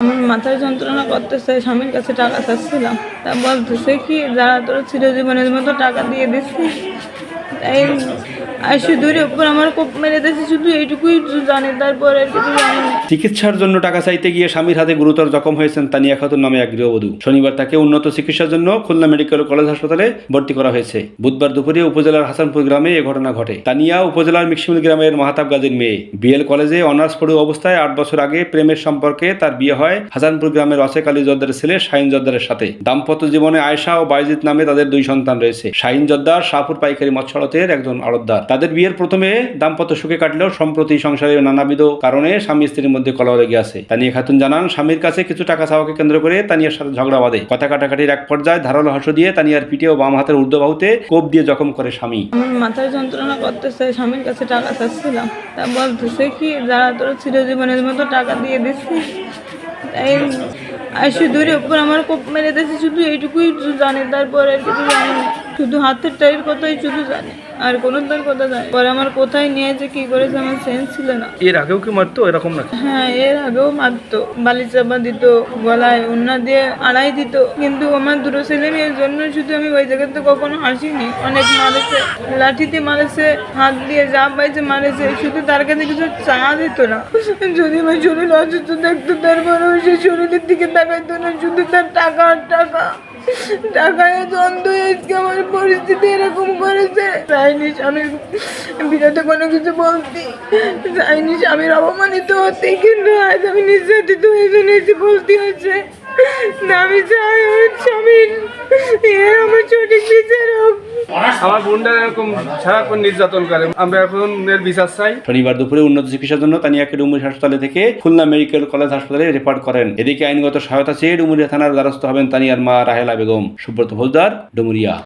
আমার মাথায় যন্ত্রণা করতেছে, স্বামীর কাছে টাকা চাচ্ছিলাম। তা বলতেছে কি, যারা তোর চিরজীবনের মতো টাকা দিয়ে দিচ্ছি তাই চিকিৎসার জন্য টাকা চাইতে গিয়ে স্বামীর হাতে গুরুতর জখম হয়েছেন তানিয়া খাতুন নামে এক গৃহবধূ। শনিবার তাকে উন্নত চিকিৎসার জন্য খুলনা মেডিকেল কলেজ হাসপাতালে ভর্তি করা হয়েছে। বুধবার দুপুরে উপজেলার হাসানপুর গ্রামে এ ঘটনা ঘটে। তানিয়া উপজেলার মিক্সিমিল গ্রামের মাহাতাব গাজীর মেয়ে। বিএল কলেজে অনার্স পড়ুয়া অবস্থায় আট বছর আগে প্রেমের সম্পর্কে তার বিয়ে হয় হাসানপুর গ্রামের অসেক আলী জর্দারের ছেলে শাহিন জর্দারের সাথে। দাম্পত্য জীবনে আয়শা ও বাইজিৎ নামে তাদের দুই সন্তান রয়েছে। শাহিন জর্দার শাহপুর পাইকারি মৎস্যরথের একজন আড়তদার। তাদের বিয়ের প্রথমে দাম্পত্য সুখে কাটলেও সম্প্রতি সংসারের নানাবিধ কারণে স্বামী স্ত্রীর মধ্যে কলহ লেগে আছে তানিয়া খাতুন জানান, স্বামীর কাছে কিছু টাকা চাওয়াকে কেন্দ্র করে তানিয়ার সাথে ঝগড়া বাঁধে। কথা কাটাকাটির এক পর্যায়ে ধারালো হাসু দিয়ে তানিয়ার পিঠে ও বাম হাতের ঊর্ধ্ববাহুতে কোপ দিয়ে জখম করে স্বামী। মাথায় যন্ত্রণা করতেছে, স্বামীর কাছে টাকা চাচ্ছিলাম। তা বলতেছে কি, যারা তোর চিরজীবনের মতো টাকা দিয়ে দিচ্ছি, তাই দূরে উপর আমার কোপ মেরে দিয়েছে, শুধু এইটুকুই জানে, তারপর আর কিছু জানি না। শুধু হাতের টাইয়ের কথাই শুধু জানে। আর কোনো তার কথা জানে। পরে আমার কোথায় নিয়েছে কি করেছে আমার সেন্স ছিল না। এর আগেও কি মারতো? এরকম নাকি? হ্যাঁ এর আগেও মারতো। বালি চাপা দিত গলায় অন্য দিয়ে আড়াই দিত। কিন্তু আমার দুটো ছেলে মেয়ের জন্য শুধু আমি ওই জায়গাতে কখনো হাসিনি অনেক মারেছে লাঠিতে মারেছে হাত দিয়ে যা পাইছে মারেছে। শুধু তার কাছে কিছু চা দিত না। যদি আমার শরীর অসুস্থ থাকতো তারপরেও সে শরীরের দিকে তাকাইতো না। শুধু তার টাকা টাকা। টাকায় দ্বন্দ্ব আজকে আমার পরিস্থিতি এরকম করেছে। চাইনি স্বামীর বিরুদ্ধে কোনো কিছু বলতি। চাইনি স্বামীর অপমানিত হতে, কিন্তু আজ আমি নির্যাতিত হয়েছে নিজে বলতে হচ্ছে না আমি চাই ওর স্বামীর। এর আমার সঠিক বিচার হোক। আমার বোনটা এরকম সারাক্ষণ নির্যাতন করে। আমরা এখন এর বিচার চাই। শনিবার দুপুরে উন্নত চিকিৎসার জন্য তানিয়াকে ডুমুরি হাসপাতালে থেকে খুলনা মেডিকেল কলেজ হাসপাতালে রেফার করেন। এদিকে আইনগত সহায়তা চেয়ে ডুমুরিয়া থানার দ্বারস্থ হবেন তানিয়ার মা রাহেলা বেগম। সুব্রত ভোজদার ডুমুরিয়া।